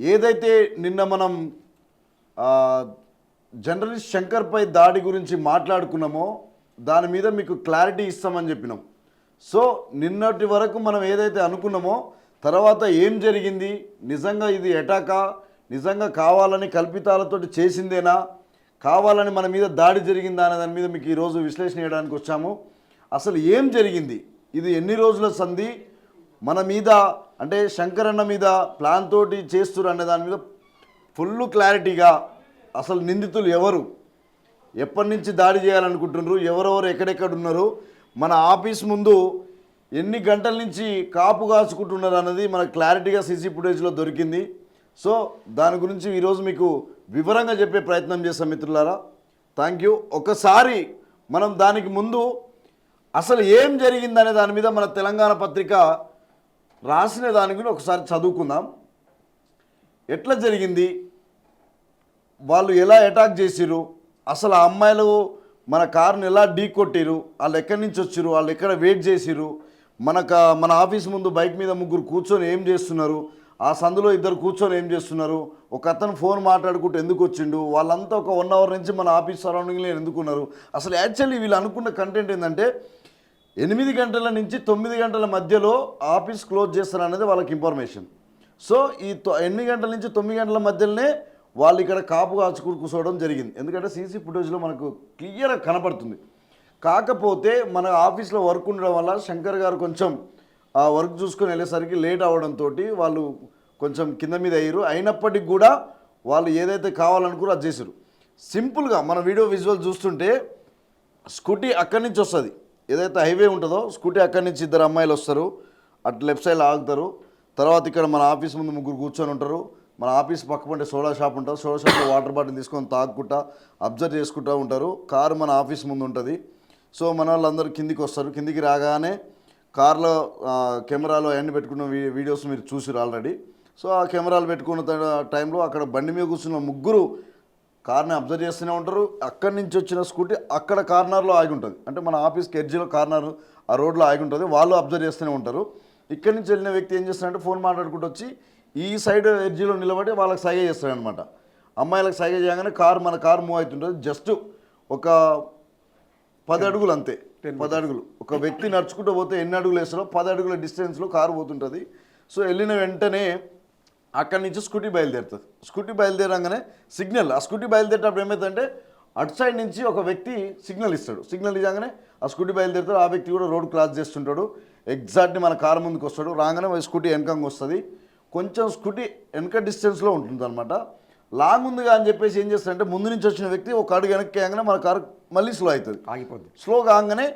ఏదైతే నిన్న మనం ఆ, జర్నలిస్ట్ శంకర్పై దాడి గురించి మాట్లాడుకున్నామో దాని మీద మీకు క్లారిటీ ఇస్తామని చెప్పినాం. సో నిన్నటి వరకు మనం ఏదైతే అనుకున్నామో తర్వాత ఏం జరిగింది నిజంగా ఇది ఎటాకా నిజంగా కావాలని కల్పితాలతోటి చేసిందేనా కావాలని మన మీద దాడి జరిగిందా అనే దాని మీద మీకు ఈరోజు విశ్లేషణ చేయడానికి వచ్చాము. అసలు ఏం జరిగింది? ఇది ఎన్ని రోజుల సంధి? మన మీద అంటే శంకరన్న మీద ప్లాన్ తోటి చేస్తున్నారు అనే దాని మీద ఫుల్ క్లారిటీగా అసలు నిందితులు ఎవరు? ఎప్పటి నుంచి దాడి చేయాలనుకుంటున్నారు? ఎవరెవరు ఎక్కడెక్కడ ఉన్నారు? మన ఆఫీస్ ముందు ఎన్ని గంటల నుంచి కాపు కాచుకుంటున్నారు అన్నది మనకు క్లారిటీగా సీసీ ఫుటేజ్లో దొరికింది. సో దాని గురించి ఈరోజు మీకు వివరంగా చెప్పే ప్రయత్నం చేస్తాం మిత్రులారా. థ్యాంక్ యూ ఒకసారి మనం దానికి ముందు అసలు ఏం జరిగిందనే దాని మీద మన తెలంగాణ పత్రిక రాసిన దాని గురించి ఒకసారి చదువుకుందాం. ఎట్లా జరిగింది? వాళ్ళు ఎలా అటాక్ చేసిర్రు? అసలు ఆ అమ్మాయిలు మన కార్ని ఎలా ఢీ కొట్టిరు వాళ్ళు ఎక్కడి నుంచి వచ్చిరు వాళ్ళు ఎక్కడ వెయిట్ చేసిరు మనక మన ఆఫీస్ ముందు బైక్ మీద ముగ్గురు కూర్చొని ఏం చేస్తున్నారు? ఆ సందులో ఇద్దరు కూర్చొని ఏం చేస్తున్నారు? ఒక అతను ఫోన్ మాట్లాడుకుంటూ ఎందుకు వచ్చిండు? వాళ్ళంతా ఒక వన్ అవర్ నుంచి మన ఆఫీస్ సరౌండింగ్లో ఎందుకున్నారు అసలు యాక్చువల్లీ వీళ్ళు అనుకున్న కంటెంట్ ఏంటంటే ఎనిమిది గంటల నుంచి తొమ్మిది గంటల మధ్యలో ఆఫీస్ క్లోజ్ చేస్తారు అనేది వాళ్ళకి ఇన్ఫర్మేషన్. సో ఈ తొ- ఎనిమిది గంటల నుంచి తొమ్మిది గంటల మధ్యలోనే వాళ్ళు ఇక్కడ కాపు కాచుకుని కూర్చోవడం జరిగింది. ఎందుకంటే సీసీ ఫుటేజ్లో మనకు క్లియర్గా కనపడుతుంది. కాకపోతే మన ఆఫీస్లో వర్క్ ఉండడం వల్ల శంకర్ గారు కొంచెం ఆ వర్క్ చూసుకొని వెళ్ళేసరికి లేట్ అవడంతో వాళ్ళు కొంచెం కింద మీద అయ్యారు. అయినప్పటికీ కూడా వాళ్ళు ఏదైతే కావాలనుకున్నారో అది చేశారు. సింపుల్గా మన వీడియో విజువల్ చూస్తుంటే స్కూటీ అక్కడి నుంచి వస్తుంది. ఏదైతే హైవే ఉంటుందో స్కూటీ అక్కడి నుంచి ఇద్దరు అమ్మాయిలు వస్తారు. అటు లెఫ్ట్ సైడ్ ఆగుతారు. తర్వాత ఇక్కడ మన ఆఫీస్ ముందు ముగ్గురు కూర్చొని ఉంటారు. మన ఆఫీస్ పక్క పంటే సోడా షాప్ ఉంటుంది. సోడా షాప్లో వాటర్ బాటిల్ తీసుకొని తాగుకుంటా అబ్జర్వ్ చేసుకుంటూ ఉంటారు. కారు మన ఆఫీస్ ముందు ఉంటుంది. సో మన వాళ్ళందరూ కిందికి వస్తారు. కిందికి రాగానే కార్లో కెమెరాలో అవన్నీ పెట్టుకున్న వీడియోస్ మీరు చూసిరు ఆల్రెడీ. సో ఆ కెమెరాలు పెట్టుకున్న టైంలో అక్కడ బండి మీద కూర్చున్న ముగ్గురు కార్ని అబ్జర్వ్ చేస్తూనే ఉంటారు. అక్కడి నుంచి వచ్చిన స్కూటీ అక్కడ కార్నర్లో ఆగి ఉంటుంది. అంటే మన ఆఫీస్కి ఎడ్జిలో కార్నర్ ఆ రోడ్లో ఆగి ఉంటుంది. వాళ్ళు అబ్జర్వ్ చేస్తూనే ఉంటారు. ఇక్కడి నుంచి వెళ్ళిన వ్యక్తి ఏం చేస్తాడంటే ఫోన్ మాట్లాడుకుంటూ వచ్చి ఈ సైడ్ ఎడ్జిలో నిలబడి వాళ్ళకి సైగ చేస్తాడనమాట అమ్మాయిలకు సైగ చేయగానే కారు మన కారు మూవ్ అవుతుంటుంది. జస్ట్ ఒక పది అడుగులు అంతే. పది అడుగులు. ఒక వ్యక్తి నడుచుకుంటూ పోతే ఎన్ని అడుగులు వేస్తారో పది అడుగుల డిస్టెన్స్లో కారు పోతుంటుంది. సో వెళ్ళిన వెంటనే అక్కడి నుంచి స్కూటీ బయలుదేరుతుంది. స్కూటీ బయలుదేరంగానే సిగ్నల్ ఆ స్కూటీ బయలుదేరేటప్పుడు ఏమవుతుందంటే అటు సైడ్ నుంచి ఒక వ్యక్తి సిగ్నల్ ఇస్తాడు. సిగ్నల్ ఇవ్వగానే ఆ స్కూటీ బయలుదేరుతాడు. ఆ వ్యక్తి కూడా రోడ్ క్రాస్ చేస్తుంటాడు. ఎగ్జాక్ట్లీ మన కారు ముందుకు వస్తాడు. రాగానే స్కూటీ వెనకంగా వస్తుంది. కొంచెం స్కూటీ వెనక డిస్టెన్స్లో ఉంటుంది అనమాట లాంగ్ ఉందిగా అని చెప్పేసి ఏం చేస్తాడంటే ముందు నుంచి వచ్చిన వ్యక్తి ఒక అడుగు వెనక్కి వేయగానే మన కారు మళ్ళీ స్లో అవుతుంది. ఆగిపోద్ది. స్లో కాగానే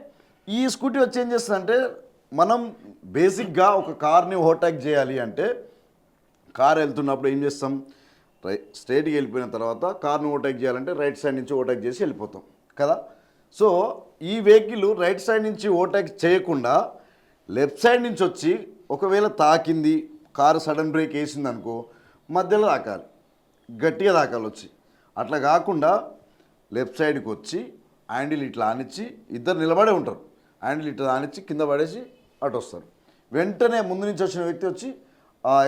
ఈ స్కూటీ వచ్చి ఏం చేస్తుందంటే మనం బేసిక్గా ఒక కార్ని ఓవర్టేక్ చేయాలి అంటే కార్ వెళ్తున్నప్పుడు ఏం చేస్తాం? రైట్ స్ట్రైట్కి వెళ్ళిపోయిన తర్వాత కార్ను ఓవర్టేక్ చేయాలంటే రైట్ సైడ్ నుంచి ఓవర్టేక్ చేసి వెళ్ళిపోతాం కదా? సో ఈ వెహికల్ రైట్ సైడ్ నుంచి ఓవర్టేక్ చేయకుండా లెఫ్ట్ సైడ్ నుంచి వచ్చి ఒకవేళ తాకింది కారు సడన్ బ్రేక్ వేసింది అనుకో మధ్యలో తాకాలి గట్టిగా తాకాలి వచ్చి. అట్లా కాకుండా లెఫ్ట్ సైడ్కి వచ్చి హ్యాండిల్ ఇట్లా ఆనిచ్చి ఇద్దరు నిలబడే ఉంటారు. హ్యాండిల్ ఇట్లా ఆనిచ్చి కింద పడేసి అటు వస్తారు. వెంటనే ముందు నుంచి వచ్చిన వ్యక్తి వచ్చి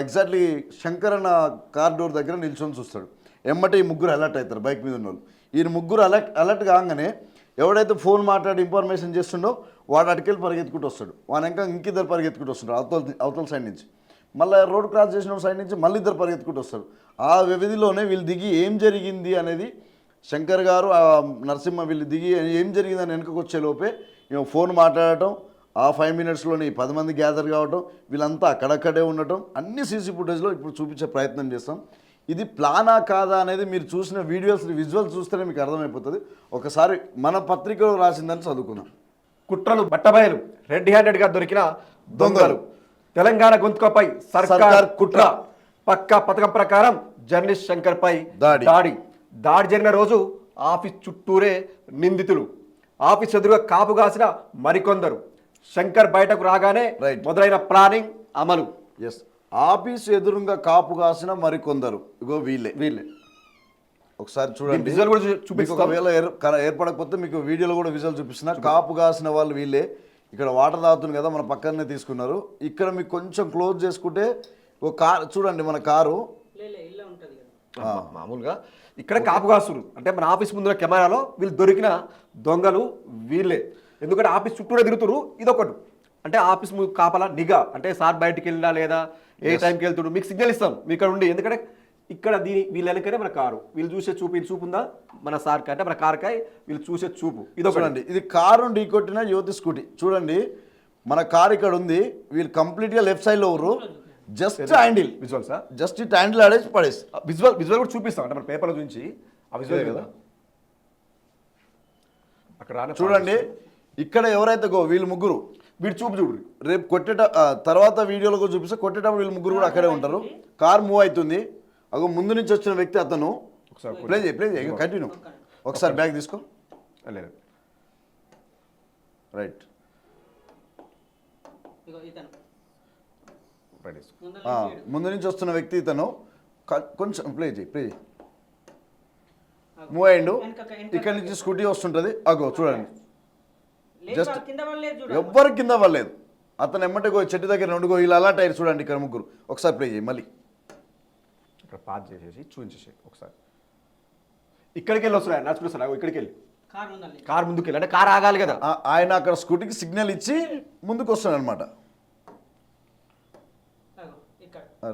ఎగ్జాక్ట్లీ శంకరన్న కార్ డోర్ దగ్గర నిల్చొని చూస్తాడు. ఎమ్మటే ఈ ముగ్గురు అలర్ట్ అవుతారు బైక్ మీద ఉన్న వాళ్ళు ఈయన ముగ్గురు అలర్ట్ అలర్ట్ కాగానే ఎవడైతే ఫోన్ మాట్లాడి ఇన్ఫర్మేషన్ చేస్తుండో వాడు అటుకెళ్ళి పరిగెత్తుకుంటూ వస్తాడు. వాడు ఇంకా ఇంకిద్దరు పరిగెత్తుకుంటూ వస్తుంటారు అవతల అవతల సైడ్ నుంచి. మళ్ళీ రోడ్ క్రాస్ చేసిన సైడ్ నుంచి మళ్ళీ ఇద్దరు పరిగెత్తుకుంటూ వస్తారు. ఆ వ్యవధిలోనే వీళ్ళు దిగి ఏం జరిగింది అనేది శంకర్ గారు ఆ నరసింహ వీళ్ళు దిగి ఏం జరిగిందని వెనుకకు వచ్చే లోపే ఫోన్ మాట్లాడటం ఆ ఫైవ్ మినిట్స్లోని పది మంది గ్యాదర్ కావటం వీళ్ళంతా అక్కడక్కడే ఉండటం అన్ని సీసీ ఫుటేజ్లో ఇప్పుడు చూపించే ప్రయత్నం చేస్తాం. ఇది ప్లానా కాదా అనేది మీరు చూసిన వీడియోస్ విజువల్స్ చూస్తేనే మీకు అర్థమైపోతుంది. ఒకసారి మన పత్రికలో రాసిందని చదువుకుందాం. కుట్రలు బట్టబయలు రెడ్ హ్యాండెడ్గా దొరికిన దొంగలు. తెలంగాణ గొంతుకపై సర్కార్ కుట్ర. పక్క పథకం ప్రకారం జర్నలిస్ట్ శంకర్ పై దాడి. దాడి. దాడి జరిగిన రోజు ఆఫీస్ చుట్టూరే నిందితులు. ఆఫీస్ ఎదురుగా కాపు కాసిన మరికొందరు. శంకర్ బయటకు రాగానే. మొదలైన ప్లానింగ్ అమలు. ఎస్ ఆఫీసు ఎదురుగా కాపు కాసిన మరికొందరు. ఇగో వీళ్ళే. వీళ్ళే. ఒకసారి చూడండి. విజువల్ కూడా చూపిస్తాం. ఒకవేళ ఏర్పడకపోతే మీకు వీడియోలో కూడా విజువల్ చూపిస్తున్నా. కాపు కాసిన వాళ్ళు వీళ్ళే. ఇక్కడ వాటర్ తాగుతుంది కదా మన పక్కనే తీసుకున్నారు. ఇక్కడ మీకు కొంచెం క్లోజ్ చేసుకుంటే ఒక కార్ చూడండి మన కారు. మామూలుగా. ఇక్కడ కాపు కాస్తురు అంటే మన ఆఫీస్ ముందున్న కెమెరాలో వీళ్ళు దొరికిన దొంగలు వీళ్ళే. ఎందుకంటే ఆఫీస్ చుట్టూనే తిరుగుతురు ఇదొకటి. అంటే ఆఫీస్ కాపల నిఘా అంటే సార్ బయటికి వెళ్ళినా లేదా ఏ టైంకి వెళ్తుడు మీకు సిగ్నల్ ఇస్తాం మీ ఇక్కడ ఉండి. ఎందుకంటే ఇక్కడ దీని వీళ్ళ వెనకనే మన కారు. వీళ్ళు చూసే చూపు వీళ్ళు చూపు ఉందా? మన సార్ అంటే మన కార్కాయ్ వీళ్ళు చూసే చూపు. ఇదొకటి. చూడండి ఇది కారు ఢీకొట్టిన యువతి స్కూటీ. చూడండి మన కారు ఇక్కడ ఉంది వీళ్ళు కంప్లీట్గా లెఫ్ట్ సైడ్లో ఊరు just handle. Visual sir just it handle ఆడేసి పడేసి. విజువల్ విజువల్ కూడా చూపిస్తాం అంటే మన పేపర్లో చూపించి. ఆ విజువల్ కదా. అక్కడ చూడండి ఇక్కడ ఎవరైతే గో వీళ్ళు ముగ్గురు వీడు చూపు చూడు. రేపు కొట్టేట తర్వాత వీడియోలో కూడా చూపిస్తే. కొట్టేటప్పుడు వీళ్ళు ముగ్గురు కూడా అక్కడే ఉంటారు. కార్ మూవ్ అవుతుంది. అగో ముందు నుంచి వచ్చిన వ్యక్తి అతను. ఒకసారి ప్లే చేయి ప్లే చేయి. కంటిన్యూ. ఒకసారి బ్యాగ్ తీసుకో. లేదు. రైట్. ముందు నుంచి వస్తున్న వ్యక్తి ఇతను. కొంచెం ప్లే చేయి ప్లే చేయి. మూవ్ అయ్యిండు. ఇక్కడ నుంచి స్కూటీ వస్తుంటది. అగో చూడండి. చూడు ఎవ్వరు కింద పడలేదు. అతను ఎమ్మటే గో చెట్టు దగ్గర నుండి గో ఇలా అలా టైర్ చూడండి ఇక్కడ ముగ్గురు. ఒకసారి ప్లే చేయి మళ్ళీ. ఇక్కడ పాజ్ చేసేసి చూపించేసి ఒకసారి. ఇక్కడికి వెళ్ళి వస్తున్నాయి నడుచుకుంటూ వస్తున్నాయి ఇక్కడికి వెళ్ళి. కారు ముందుకు వెళ్ళి అంటే కార్ ఆగాలి కదా. ఆయన అక్కడ స్కూటీకి సిగ్నల్ ఇచ్చి ముందుకు వస్తున్నాడు అనమాట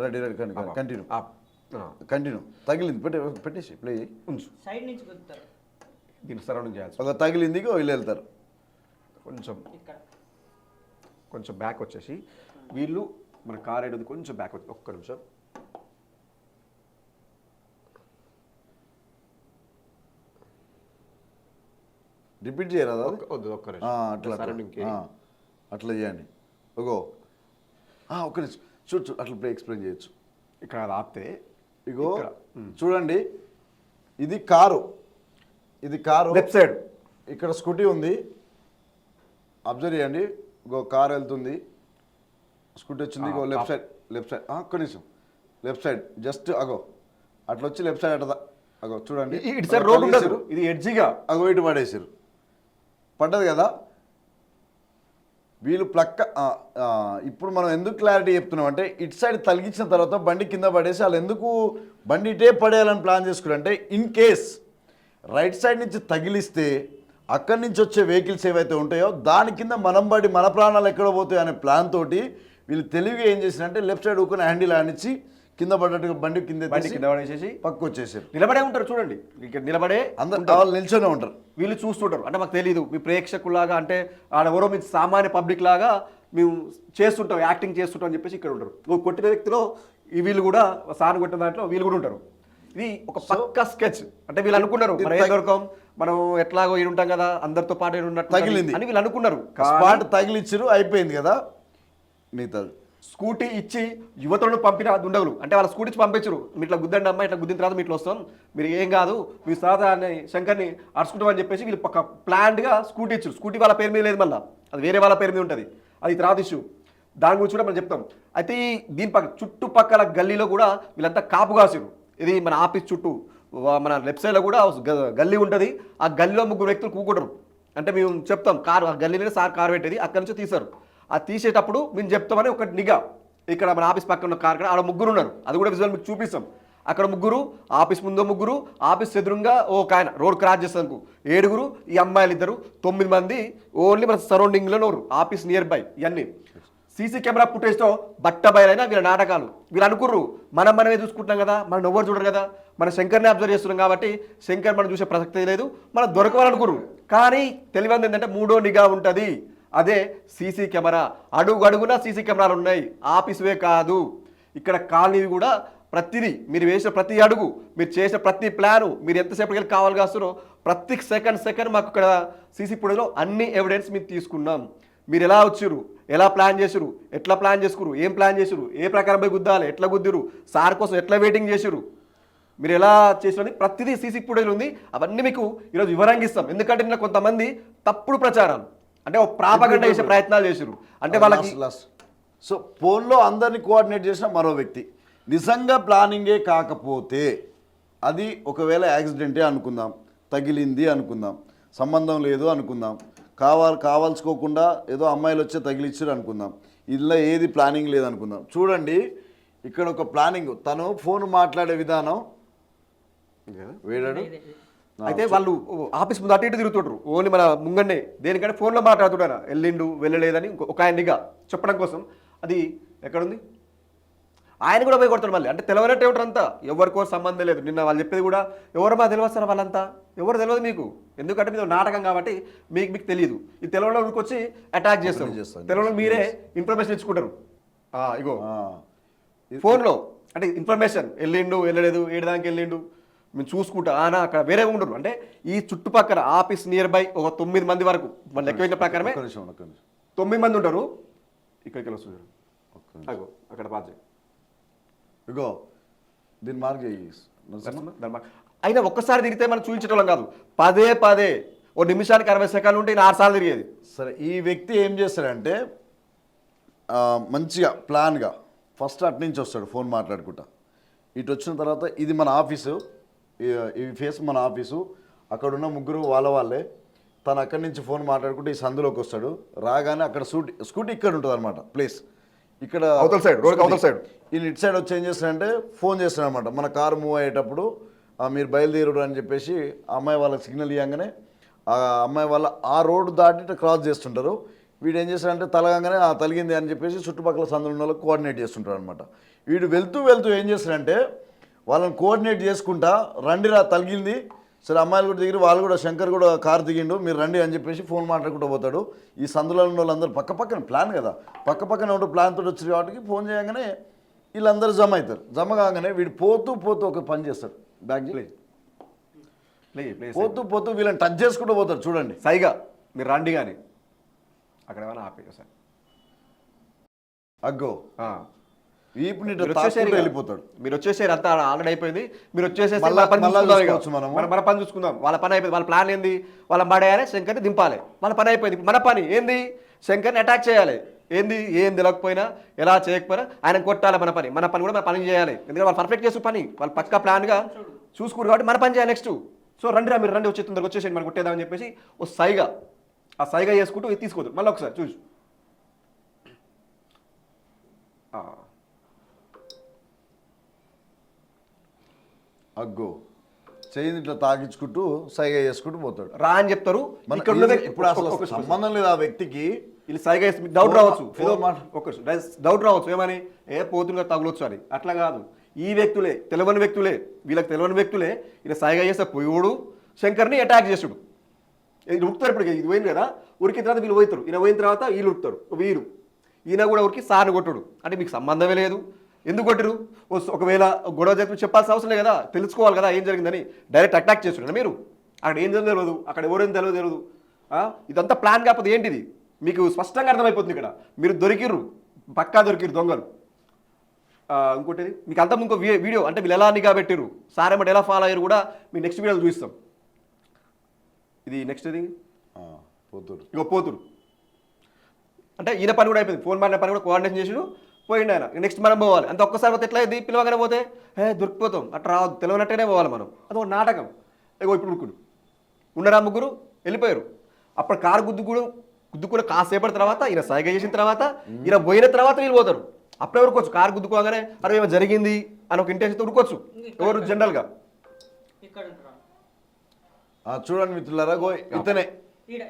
రెడీ రెడీ కంటిన్యూ. కంటిన్యూ. తగిలింది పెట్టే పెట్టేసి ప్లే చేయి ఉంచు. సైడ్ నుంచి సరౌండింగ్ చేయాల్సి ఒక తగిలింది వీళ్ళు వెళ్తారు. కొంచెం ఇక్కడ. కొంచెం బ్యాక్ వచ్చేసి వీళ్ళు మన కార్ ఏడుంది కొంచెం బ్యాక్ వచ్చి ఒక్క నిమిషం. రిపీట్ చేయరా అది? ఒక్క- వద్దు ఒక్క అట్లా అట్లా. చేయండి. ఓగో ఆ, ఒక్క నిమిషం. చూడు చూడు అట్లా ప్లే ఎక్స్ప్లెయిన్ చేయొచ్చు. ఇక్కడ ఆపితే ఇగో. చూడండి. ఇది కారు. ఇది కారు. లెఫ్ట్ సైడ్ ఇక్కడ స్కూటీ ఉంది. అబ్జర్వ్ చేయండి. ఇగో కార్ వెళ్తుంది. స్కూటీ వచ్చింది. ఆ, లెఫ్ట్. Side left side. ఒక్క నిమిషం. Left side. జస్ట్ అగో. అట్లా వచ్చి లెఫ్ట్ సైడ్ అట్లా అగో చూడండి. ఇటు సైడ్ రోడ్ ఉండదు. ఇది ఎడ్జిగా. అగో ఇటు పడేసారు పడ్డది కదా? వీళ్ళు ప్లక్క ఇప్పుడు మనం ఎందుకు క్లారిటీ చెప్తున్నాం అంటే ఇటు సైడ్ తలిగించిన తర్వాత బండి కింద పడేసి వాళ్ళు ఎందుకు బండి ఇటే పడేయాలని ప్లాన్ చేసుకున్నారు అంటే ఇన్ కేస్ రైట్ సైడ్ నుంచి తగిలిస్తే అక్కడి నుంచి వచ్చే వెహికల్స్ ఏవైతే ఉంటాయో దాని కింద మనం పడి మన ప్రాణాలు ఎక్కడ పోతాయో అనే ప్లాన్ తోటి వీళ్ళు తెలివిగా ఏం చేసినంటే లెఫ్ట్ సైడ్ ఊకుని హ్యాండిల్ ఆనిచ్చి కింద పడ్డట్టుగా బండి కింద బండి కింద పడేసేసి పక్కకు వచ్చేసారు. నిలబడే ఉంటారు చూడండి. ఇక్కడ నిలబడే అందరు వాళ్ళు నిల్చొనే ఉంటారు. వీళ్ళు చూస్తుంటారు. అంటే మాకు తెలియదు మీ ప్రేక్షకులాగా అంటే ఆడెవరో మీ సామాన్య పబ్లిక్ లాగా మేము చేస్తుంటాం యాక్టింగ్ చేస్తుంటాం అని చెప్పేసి ఇక్కడ ఉంటారు. కొట్టిన వ్యక్తిలో వీళ్ళు కూడా సార్ కొట్టిన దాంట్లో వీళ్ళు కూడా ఉంటారు. ఇది ఒక పక్క స్కెచ్. అంటే వీళ్ళు అనుకున్నారు మనం దొరకం మనం ఎట్లాగో ఉంటాం కదా అందరితో పాటు ఉన్నట్టు తగిలింది. అని వీళ్ళు అనుకున్నారు. కానీ స్పాట్ తగిలిచ్చిరు అయిపోయింది కదా? మిగతాది. స్కూటీ ఇచ్చి యువతులను పంపిన దుండగులు. అంటే వాళ్ళ స్కూటీ పంపించరు. మీరు ఇట్లా గుద్దండి అమ్మ ఇట్లా గుద్దిన తర్వాత మీరు ఇట్లా వస్తాం. మీరు ఏం కాదు మీ తర్వాత అని శంకర్ని అరుచుకుంటామని చెప్పేసి వీళ్ళు పక్క ప్లాన్డ్గా స్కూటీ ఇచ్చారు. స్కూటీ వాళ్ళ పేరు మీద లేదు మళ్ళీ. అది వేరే వాళ్ళ పేరు మీద ఉంటుంది. అది తర్వాత ఇష్యూ దాని గురించి కూడా మనం చెప్తాం. అయితే ఈ దీని పక్క చుట్టుపక్కల గల్లీలో కూడా వీళ్ళంతా కాపు కాసిరు ఇది మన ఆఫీస్ చుట్టూ మన లెఫ్ట్ సైడ్లో కూడా గల్లీ ఉంటుంది. ఆ గల్లీలో ముగ్గురు వ్యక్తులు కూకుంటారు. అంటే మేము చెప్తాం కారు ఆ గల్లీలోనే సార్ కారు పెట్టేది అక్కడి నుంచి తీశారు. ఆ తీసేటప్పుడు మేము చెప్తామని ఒక నిఘా ఇక్కడ మన ఆఫీస్ పక్కన ఉన్న కార్ ఆడ ముగ్గురు ఉన్నారు. అది కూడా విజువల్ మీకు చూపిస్తాం. అక్కడ ముగ్గురు ఆఫీస్ ముందు ముగ్గురు ఆఫీస్ ఎదురుగా ఒక ఆయన రోడ్ క్రాస్ చేస్తాను ఏడుగురు ఈ అమ్మాయిలు ఇద్దరు తొమ్మిది మంది ఓన్లీ మన సరౌండింగ్లో ఉన్నారు ఆఫీస్ నియర్ బై ఇవన్నీ. సీసీ కెమెరా ఫుటేజ్తో బట్ట బయలైన వీళ్ళ నాటకాలు. వీళ్ళు అనుకుర్రు మనం మనమే చూసుకుంటున్నాం కదా మనం ఎవ్వరు చూడరు కదా మన శంకర్ని అబ్జర్వ్ చేస్తున్నాం కాబట్టి శంకర్ మనం చూసే ప్రసక్తి లేదు మనం దొరకవాలనుకుర్రు కానీ తెలివంది ఏంటంటే మూడో నిఘా ఉంటుంది. అదే సీసీ కెమెరా. అడుగు అడుగున సీసీ కెమెరాలు ఉన్నాయి. ఆఫీసువే కాదు. ఇక్కడ కాలనీవి కూడా ప్రతిదీ మీరు వేసిన ప్రతి అడుగు మీరు చేసిన ప్రతి ప్లాను మీరు ఎంతసేపటికి వెళ్ళి కావాలి కాస్తున్నారో ప్రతి సెకండ్ సెకండ్ మాకు ఇక్కడ సీసీ ఫుటేజ్లో అన్ని ఎవిడెన్స్ మేము తీసుకున్నాం. మీరు ఎలా వచ్చిర్రు? ఎలా ప్లాన్ చేసిరు ఎట్లా ప్లాన్ చేసుకురు ఏం ప్లాన్ చేసిరు ఏ ప్రకారం పోయి గుద్దాలి? ఎట్లా గుద్దిరు సార్ కోసం ఎట్లా వెయిటింగ్ చేసిరు మీరు ఎలా చేసినది ప్రతిదీ సీసీ ఫుటేజ్ ఉంది. అవన్నీ మీకు ఈరోజు వివరంగా ఇస్తాం. ఎందుకంటే నిన్న కొంతమంది తప్పుడు ప్రచారాలు అంటే ఒక ప్రాపగండ చేసే ప్రయత్నాలు చేసిరు అంటే వాళ్ళకి సో ఫోన్లో అందరినీ కోఆర్డినేట్ చేసిన మరో వ్యక్తి. నిజంగా ప్లానింగే కాకపోతే అది ఒకవేళ యాక్సిడెంటే అనుకుందాం తగిలింది అనుకుందాం సంబంధం లేదు అనుకుందాం కావాలి కావాల్సుకోకుండా ఏదో అమ్మాయిలు వచ్చే తగిలిచ్చారు అనుకుందాం. ఇలా ఏది ప్లానింగ్ లేదు అనుకుందాం చూడండి ఇక్కడ ఒక ప్లానింగ్. తను ఫోన్ మాట్లాడే విధానం. వేడాడు. అయితే వాళ్ళు ఆఫీస్ ముందు అటు ఇటు తిరుగుతుంటారు ఓన్లీ మన ముంగన్నే. దేనికంటే ఫోన్లో మాట్లాడుతున్నారా వెళ్ళిండు వెళ్ళలేదని ఇంకో- ఒక ఆయనగా చెప్పడం కోసం. అది ఎక్కడుంది? ఆయన కూడా పోయి కొడతాడు మళ్ళీ. అంటే తెలవనట్టే ఉంటారు అంతా? ఎవరికో సంబంధం లేదు. నిన్న వాళ్ళు చెప్పేది కూడా ఎవరు మా తెలియదు సార్ వాళ్ళంతా? ఎవరు తెలియదు మీకు? ఎందుకంటే మీరు నాటకం కాబట్టి మీకు మీకు తెలియదు ఈ తెలవడానికి వచ్చి అటాక్ చేస్తారు. తెలవడం మీరే ఇన్ఫర్మేషన్ ఇచ్చుకుంటారు. ఇగో. ఫోన్లో అంటే ఇన్ఫర్మేషన్ వెళ్ళిండు వెళ్ళలేదు ఏడదానికి వెళ్ళిండు. మేము చూసుకుంటా. ఆనా అక్కడ వేరే ఉండరు. అంటే ఈ చుట్టుపక్కల ఆఫీస్ నియర్ బై ఒక తొమ్మిది మంది వరకు. మన లెక్క పెట్టిన ప్రకారమే తొమ్మిది మంది ఉంటారు. ఇక్కడికి వెళ్ళి. అగో అక్కడ పాస్ చేయి. ఇగో దీన్ని మార్క్ చేయి. దాని అయినా ఒక్కసారి తిరిగితే మనం చూపించడం కాదు. పదే పదే ఓ నిమిషానికి అరవై సెకండ్లు ఉంటే ఈయన ఆరు సార్లు తిరిగేది. సరే ఈ వ్యక్తి ఏం చేస్తాడంటే మంచిగా ప్లాన్గా ఫస్ట్ అటు నుంచి వస్తాడు ఫోన్ మాట్లాడుకుంటా. ఇటు వచ్చిన తర్వాత ఇది మన ఆఫీసు ఈ- ఈ ఫేస్ మన ఆఫీసు అక్కడ ఉన్న ముగ్గురు వాళ్ళ వాళ్ళే. తను అక్కడి నుంచి ఫోన్ మాట్లాడుకుంటే ఈ సందులోకి వస్తాడు. రాగానే అక్కడ స్కూటీ స్కూటీ ఇక్కడ ఉంటుంది అనమాట ప్లేస్. ఇక్కడ అవతల road కి అవతల side. ఈయన ఇటు సైడ్ వచ్చి ఏం చేస్తాడంటే ఫోన్ చేస్తాడు అనమాట మన కారు మూవ్ అయ్యేటప్పుడు మీరు బయలుదేరుడు అని చెప్పేసి ఆ అమ్మాయి వాళ్ళకి సిగ్నల్ ఇవ్వగానే ఆ అమ్మాయి వాళ్ళ ఆ రోడ్డు దాటి క్రాస్ చేస్తుంటారు. వీడు ఏం చేస్తాడంటే తలగంగానే ఆ తలిగింది అని చెప్పేసి చుట్టుపక్కల సందులో వాళ్ళకి కోఆర్డినేట్ చేస్తుంటారు అనమాట వీడు వెళ్తూ వెళ్తూ ఏం చేస్తాడంటే వాళ్ళని కోఆర్డినేట్ చేసుకుంటా రండిరా తలిగింది. సరే అమ్మాయిలు కూడా దిగి వాళ్ళు కూడా శంకర్ కూడా కారు దిగిండు మీరు రండి అని చెప్పేసి ఫోన్ మాట్లాడుకుంటూ పోతాడు. ఈ సందులో ఉన్న వాళ్ళందరూ పక్క పక్కన ప్లాన్ కదా పక్క పక్కన ఉంటూ ప్లాన్ తోటి వచ్చి వాటికి ఫోన్ చేయగానే వీళ్ళందరూ జమ అవుతారు. జమ కాగానే వీడు పోతూ పోతూ ఒక పని చేస్తాడు. ప్లే. పోతూ పోతూ వీళ్ళని టచ్ చేసుకుంటూ పోతాడు చూడండి. సైగా మీరు రండి కానీ. అక్కడ ఏమైనా ఆపే సార్ అగ్గో. వెళ్ళిపోతాడు. మీరు వచ్చేసారు అంతా ఆల్రెడీ అయిపోయింది. మీరు వచ్చేసేసి మన పని చూసుకుందాం. మన మన వాళ్ళ పని అయిపోయింది. వాళ్ళ ప్లాన్ ఏంది? వాళ్ళ పడేయాలి శంకర్ని దింపాలి. వాళ్ళ పని అయిపోయింది. మన పని ఏంది? శంకర్ని అటాక్ చేయాలి. ఏంది? ఏం తెలియకపోయినా ఎలా చేయకపోయినా ఆయన కొట్టాలి మన పని. మన పని కూడా మన పని చేయాలి. ఎందుకంటే వాళ్ళు పర్ఫెక్ట్ చేసు పని. వాళ్ళు పక్కా ప్లాన్గా చూసుకురు కాబట్టి మన పని చేయాలి నెక్స్ట్ సో రండి రా మీరు రండి. వచ్చే తొందరగా వచ్చేసేయండి. మనం కొట్టేద్దామని చెప్పేసి ఓ సైగా. ఆ సైగా చేసుకుంటూ ఇది తీసుకోవద్దు మళ్ళీ ఒకసారి చూసి అగ్గో. చేయి ఇట్లా తాకించుకుంటూ సైగ చేసుకుంటూ పోతాడు. రా అని చెప్తారు. మన ఇక్కడ ఉన్నది ఇప్పుడు అసలు సంబంధం లేదు ఆ వ్యక్తికి. వీళ్ళు సైగా వేసి మీకు డౌట్ రావచ్చు. మా- ఒక డౌట్ రావచ్చు. ఏమని? ఏ పోతున్నా తగులొచ్చు అని. అట్లా కాదు. ఈ వ్యక్తులే తెలియని వ్యక్తులే వీళ్ళకి తెలియని వ్యక్తులే ఇలా సైగా చేస్తే పోయోడు శంకర్ని అటాక్ చేసాడు. ఇది ఉరుకుతారు ఇప్పుడు ఇది పోయింది కదా? ఉరికిన తర్వాత వీళ్ళు పోయితారు. ఈయన పోయిన తర్వాత వీళ్ళు ఉరుకుతారు. వీరు. ఈయన కూడా ఉరికి సార్ని కొట్టుడు. అంటే మీకు సంబంధమే లేదు. ఎందుకు కొట్టరు ఒకవేళ గొడవ జరిపి చెప్పాల్సిన అవసరం లేదు కదా తెలుసుకోవాలి కదా ఏం జరిగిందని డైరెక్ట్ అటాక్ చేస్తున్నాడు మీరు? అక్కడ ఏం జరిగిందో తెలియదు అక్కడ ఎవరేం తెలియదు తెలియదు? ఇదంతా ప్లాన్ కాకపోతే ఏంటిది? మీకు స్పష్టంగా అర్థమైపోతుంది ఇక్కడ. మీరు దొరికిర్రు పక్కా దొరికిరు దొంగలు. ఇంకోటి మీకు అంతా ఇంకో వీడియో అంటే వీళ్ళు ఎలా నిఘా పెట్టిరు సార్ ఏమంటే ఎలా ఫాలో అయ్యారు కూడా మీ నెక్స్ట్ వీడియోలో చూపిస్తాం. ఇది నెక్స్ట్ ఇది? ఆ, పోతుడు ఇక పోతురు అంటే ఈయన పని కూడా అయిపోయింది ఫోన్ మాడిన పని కూడా కోఆర్డినేషన్ చేసిడు. పోయిండు ఆయన నెక్స్ట్ మనం పోవాలి. అంత ఒక్కసారి పోతే ఎట్లా అయింది పిలవగానే పోతే? ఏ దొరికిపోతాం. అట్లా రావద్దు. తెలియనట్టేనే పోవాలి మనం. అదొక నాటకం. ఇగో ఇప్పుడు ఉరుకుడు. ఉండరా ముగ్గురు? వెళ్ళిపోయారు. అప్పుడు కారు గుద్దు కూడా గుద్దుకున్న కాసేపటి తర్వాత ఈయన సైగ చేసిన తర్వాత ఈయన పోయిన తర్వాత వీళ్ళు పోతారు. అప్పుడే ఉరుకోవచ్చు కారు గుద్దుకోగానే అరే ఏమో జరిగింది అని ఒక ఇంటెన్షన్తో ఉరుకోవచ్చు ఎవరు? జనరల్గా ఇక్కడ ఉంటారా ఆ, చూడండి మిత్రులారా గో ఇతనే.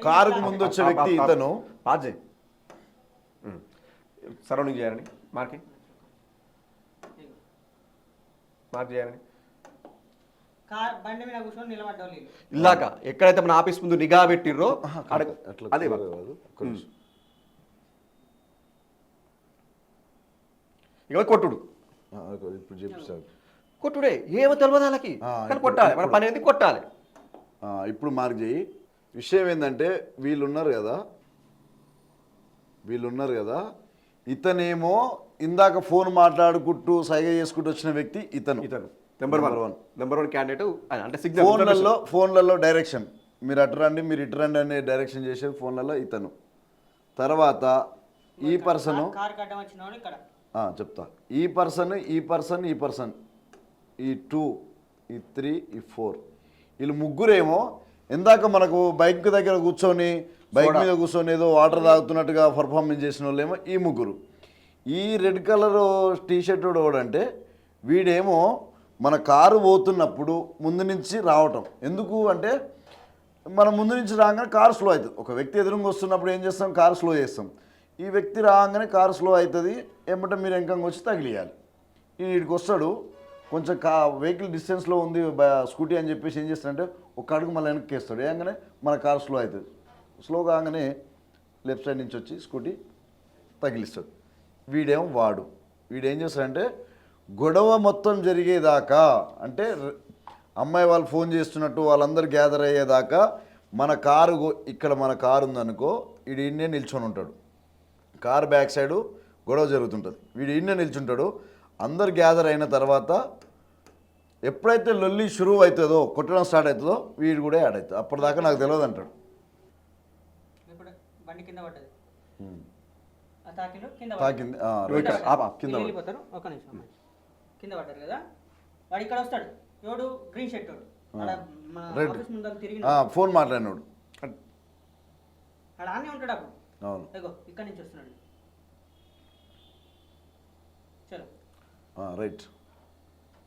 కారుకు ముందు వచ్చే వ్యక్తి ఇతను. పాజ్ సరౌండింగ్ చేయాలని మార్కింగ్? ఇగో. మార్క్ చేయాలని. కార్ బండి మీద కూర్చొని నిలబడ్డావు వీళ్ళు ఇల్లాక ఎక్కడైతే మన ఆఫీస్ ముందు నిఘా పెట్టిర్రో అదే. ఇక కొట్టుడు. కొట్టుడే ఏమో తెలియదు వాళ్ళకి. కానీ కొట్టాలి మన పని ఏంది? కొట్టాలి. ఆ, ఇప్పుడు మార్క్ చేయి. విషయం ఏంటంటే వీళ్ళు ఉన్నారు కదా. వీళ్ళు ఉన్నారు కదా. ఇతనేమో ఇందాక ఫోన్ మాట్లాడుకుంటూ సైగ చేసుకుంటూ వచ్చిన వ్యక్తి ఇతను. ఇతను. Number one. Number one candidate అంటే సిగ్నల్ ఫోన్లలో ఫోన్లలో డైరెక్షన్ మీరు అటు రండి మీరు ఇటు రండి అనే డైరెక్షన్ చేసేది ఫోన్లలో ఇతను. తర్వాత ఈ పర్సన్ కార్- కార్ కట్టం వచ్చినావు ఇక్కడ. చెప్తా. ఈ పర్సన్ ఈ పర్సన్ ఈ పర్సన్ ఈ టూ ఈ త్రీ ఈ ఫోర్ వీళ్ళు ముగ్గురేమో ఇందాక మనకు బైక్ దగ్గర కూర్చొని బైక్ మీద కూర్చొని ఏదో వాటర్ తాగుతున్నట్టుగా పర్ఫార్మెన్స్ చేసిన వాళ్ళేమో ఈ ముగ్గురు. ఈ రెడ్ కలర్ టీ షర్ట్ అంటే వీడేమో మన కారు పోతున్నప్పుడు ముందు నుంచి రావటం. ఎందుకు అంటే మనం ముందు నుంచి రాగానే కారు స్లో అవుతుంది. ఒక వ్యక్తి ఎదురుగా వస్తున్నప్పుడు ఏం చేస్తాం? కారు స్లో చేస్తాం. ఈ వ్యక్తి రాగానే కారు స్లో అవుతుంది. ఏమంటే మీరు ఎంకంగా వచ్చి తగిలియాలి. వీడికి వస్తాడు. కొంచెం కా వెహికల్ డిస్టెన్స్లో ఉంది బ- స్కూటీ అని చెప్పేసి ఏం చేస్తాడంటే ఒక అడుగు మళ్ళీ వెనక్కి వేస్తాడు. ఏంగానే మన కారు స్లో అవుతుంది. స్లోగా కాగానే లెఫ్ట్ సైడ్ నుంచి వచ్చి స్కూటీ తగిలిస్తాడు. వీడేమో వాడు. వీడేం చేస్తాడంటే గొడవ మొత్తం జరిగేదాకా అంటే అమ్మాయి వాళ్ళు ఫోన్ చేస్తున్నట్టు వాళ్ళందరూ గ్యాదర్ అయ్యేదాకా మన కారు ఇక్కడ మన కారు ఉందనుకో వీడు ఇండియా నిల్చొని ఉంటాడు. కార్ బ్యాక్ సైడు గొడవ జరుగుతుంటుంది. వీడు ఇన్నే నిల్చుంటాడు. అందరు గ్యాదర్ అయిన తర్వాత ఎప్పుడైతే లొల్లి షురువు అవుతుందో కొట్టడం స్టార్ట్ అవుతుందో వీడు కూడా యాడ్ అవుతుంది అప్పటిదాకా నాకు తెలియదు అంటాడు. బండి కింద పడ్డది. కింద తాకింది. ఆ. కింద పడి. వెళ్ళిపోతారు. ఒక నిమిషం కింద పడ్డారు కదా? వాడు ఇక్కడ వస్తాడు. ఎవడు? గ్రీన్ షర్ట్ వాడు. ఆడ మన రెడ్. ఆఫీస్ ముందర తిరిగి ఆ, ఫోన్ మాట్లాడినాడు. ఆడ ఆనే ఉంటాడు అప్పుడు. అవును. ఇక్కడి నుంచి వస్తున్నాడు చలో. ఆ, రైట్.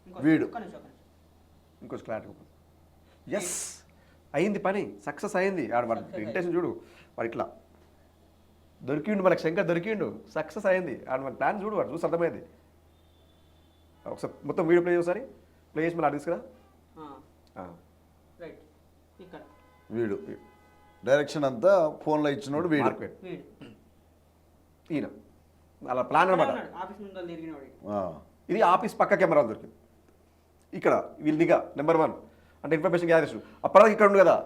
ఇంకో వీడు. ఒక్క నిమిషం ఒక్క నిమిషం. ఇంకొంచెం క్లారిటీ ఎస్ అయింది పని. సక్సెస్ అయింది. ఆడు వాడు Success ఇంటెన్షన్ చూడు. వాడు ఇట్లా. దొరికిండు మనకి శంకర్ దొరికిండు. సక్సెస్ అయింది. ఆడు మన ప్లాన్ చూడు వాడు చూసి అర్థమైంది. ఒకసారి మొత్తం వీడియో ప్లే ఒకసారి ప్లే చేసి మళ్ళీ తీసుకురా. ఆ, రైట్ ఇక్కడ. వీడు. డైరెక్షన్ అంతా ఫోన్లో ఇచ్చినోడు వీడు. ఈయన. అలా ప్లాన్ అనమాట ఇది ఆఫీస్ పక్క కెమెరా దొరికింది. ఇక్కడ వీళ్ళు నిఘా నెంబర్ వన్ అంటే ఇన్ఫర్మేషన్ గ్యాదర్ చేసు అప్పటికి ఇక్కడ ఉండు కదా.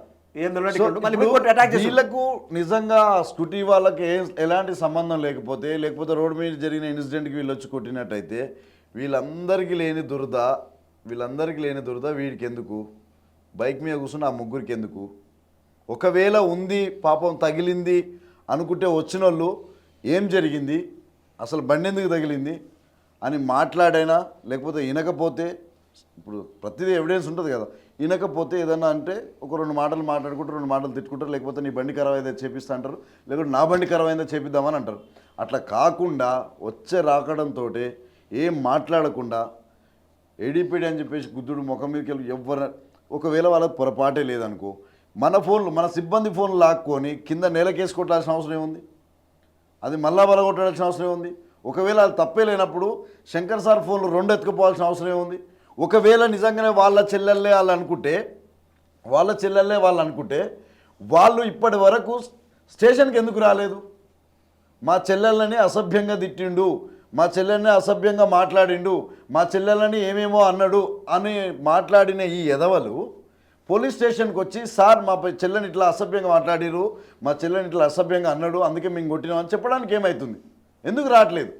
వీళ్ళకు నిజంగా స్కూటీ వాళ్ళకి ఏ ఎలాంటి సంబంధం లేకపోతే లేకపోతే రోడ్డు మీద జరిగిన ఇన్సిడెంట్కి వీళ్ళు వచ్చి కొట్టినట్టయితే వీళ్ళందరికీ లేని దురద వీళ్ళందరికీ లేని దురద వీడికి ఎందుకు బైక్ మీద కూర్చుని ఆ ముగ్గురికి ఎందుకు ఒకవేళ ఉంది పాపం తగిలింది అనుకుంటే వచ్చిన వాళ్ళు ఏం జరిగింది? అసలు బండి ఎందుకు తగిలింది? అని మాట్లాడైనా లేకపోతే వినకపోతే ఇప్పుడు ప్రతిదీ ఎవిడెన్స్ ఉంటుంది కదా. వినకపోతే ఏదన్నా అంటే ఒక రెండు మాటలు మాట్లాడుకుంటారు రెండు మాటలు తిట్టుకుంటారు లేకపోతే నీ బండి ఖరాబ్ అయితే చేపిస్తా అంటారు లేకపోతే నా బండి ఖరాబ్ అయిందో చేపిద్దామని అంటారు. అట్లా కాకుండా వచ్చే రాకడంతో ఏం మాట్లాడకుండా ఏడీపీడీ అని చెప్పేసి గుద్దుడు ముఖం మీదకి వెళ్ళి ఎవ్వరు ఒకవేళ వాళ్ళకి పొరపాటే లేదనుకో మన ఫోన్లు మన సిబ్బంది ఫోన్లు లాక్కొని కింద నేలకేసి కొట్టాల్సిన అవసరం ఏముంది? అది మళ్ళా బలగొట్టాల్సిన అవసరం ఏముంది? ఒకవేళ అది తప్పే లేనప్పుడు శంకర్ సార్ ఫోన్లు రెండు ఎత్తుకుపోవాల్సిన అవసరం ఏముంది? ఒకవేళ నిజంగానే వాళ్ళ చెల్లెళ్ళే వాళ్ళు అనుకుంటే వాళ్ళ చెల్లెళ్ళే వాళ్ళు అనుకుంటే వాళ్ళు ఇప్పటి వరకు స్టేషన్కి ఎందుకు రాలేదు? మా చెల్లెళ్ళని అసభ్యంగా తిట్టిండు మా చెల్లెల్ని అసభ్యంగా మాట్లాడిండు మా చెల్లెళ్ళని ఏమేమో అన్నాడు అని మాట్లాడిన ఈ ఎదవలు పోలీస్ స్టేషన్కి వచ్చి సార్ మా చెల్లెని ఇట్లా అసభ్యంగా మాట్లాడిరు మా చెల్లెని ఇట్లా అసభ్యంగా అన్నాడు అందుకే మేము కొట్టినాం అని చెప్పడానికి ఏమవుతుంది ఎందుకు రావట్లేదు?